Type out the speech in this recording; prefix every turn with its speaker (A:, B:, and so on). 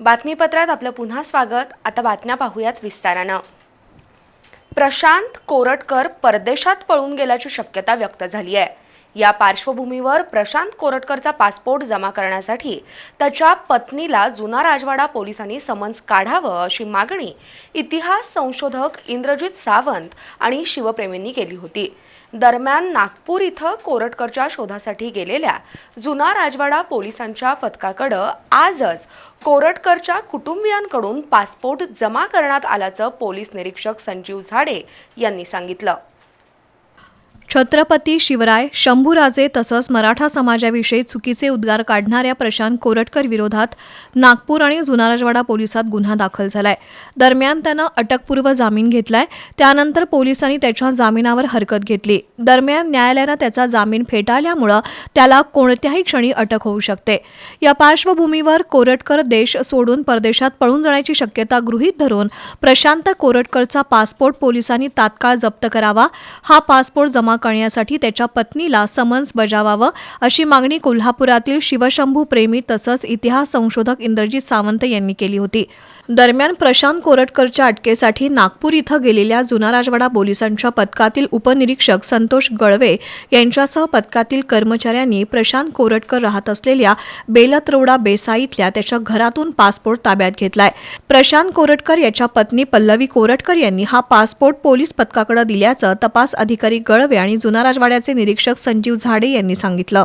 A: बातमीपत्रात आपलं पुन्हा स्वागत. आता बातम्या पाहूयात विस्तारानं. प्रशांत कोरटकर परदेशात पळून गेल्याची शक्यता व्यक्त झाली आहे या पार्श्वभूमीवर प्रशांत कोरटकरचा पासपोर्ट जमा करण्यासाठी त्याच्या पत्नीला जुना राजवाडा पोलिसांनी समन्स काढावं अशी मागणी इतिहास संशोधक इंद्रजित सावंत आणि शिवप्रेमींनी केली होती. दरम्यान नागपूर इथं कोरटकरच्या शोधासाठी गेलेल्या जुना राजवाडा पोलिसांच्या पथकाकडं आजच कोरटकरच्या कुटुंबियांकडून पासपोर्ट जमा करण्यात आल्याचं पोलीस निरीक्षक संजीव झाडे यांनी सांगितलं.
B: छत्रपती शिवराय शंभूराजे तसंच मराठा समाजाविषयी चुकीचे उद्गार काढणाऱ्या प्रशांत कोरटकर विरोधात नागपूर आणि जुना राजवाडा पोलिसात गुन्हा दाखल झालाय. दरम्यान त्यानं अटकपूर्व जामीन घेतलाय. त्यानंतर पोलिसांनी त्याच्या जामिनावर हरकत घेतली. दरम्यान न्यायालयानं त्याचा जामीन फेटाळल्यामुळं त्याला कोणत्याही क्षणी अटक होऊ शकते. या पार्श्वभूमीवर कोरटकर देश सोडून परदेशात पळून जाण्याची शक्यता गृहीत धरून प्रशांत कोरटकरचा पासपोर्ट पोलिसांनी तात्काळ जप्त करावा. हा पासपोर्ट जमा करण्यासाठी त्याच्या पत्नीला समन्स बजावावं अशी मागणी कोल्हापुरातील शिवशंभू प्रेमी तसंच इतिहास संशोधक इंद्रजित सावंत यांनी केली होती. दरम्यान प्रशांत कोरटकरच्या अटकेसाठी नागपूर इथं गेलेल्या जुना राजवाडा पोलिसांच्या पथकातील उपनिरीक्षक संतोष गळवे यांच्यासह पथकातील कर्मचाऱ्यांनी प्रशांत कोरटकर राहत असलेल्या बेलतरोडा बेसाई इथल्या त्याच्या घरातून पासपोर्ट ताब्यात घेतलाय. प्रशांत कोरटकर याच्या पत्नी पल्लवी कोरटकर यांनी हा पासपोर्ट पोलीस पथकाकडे दिल्याचं तपास अधिकारी गळवे आणि जुना राजवाड्याचे निरीक्षक संजीव झाडे यांनी सांगितलं.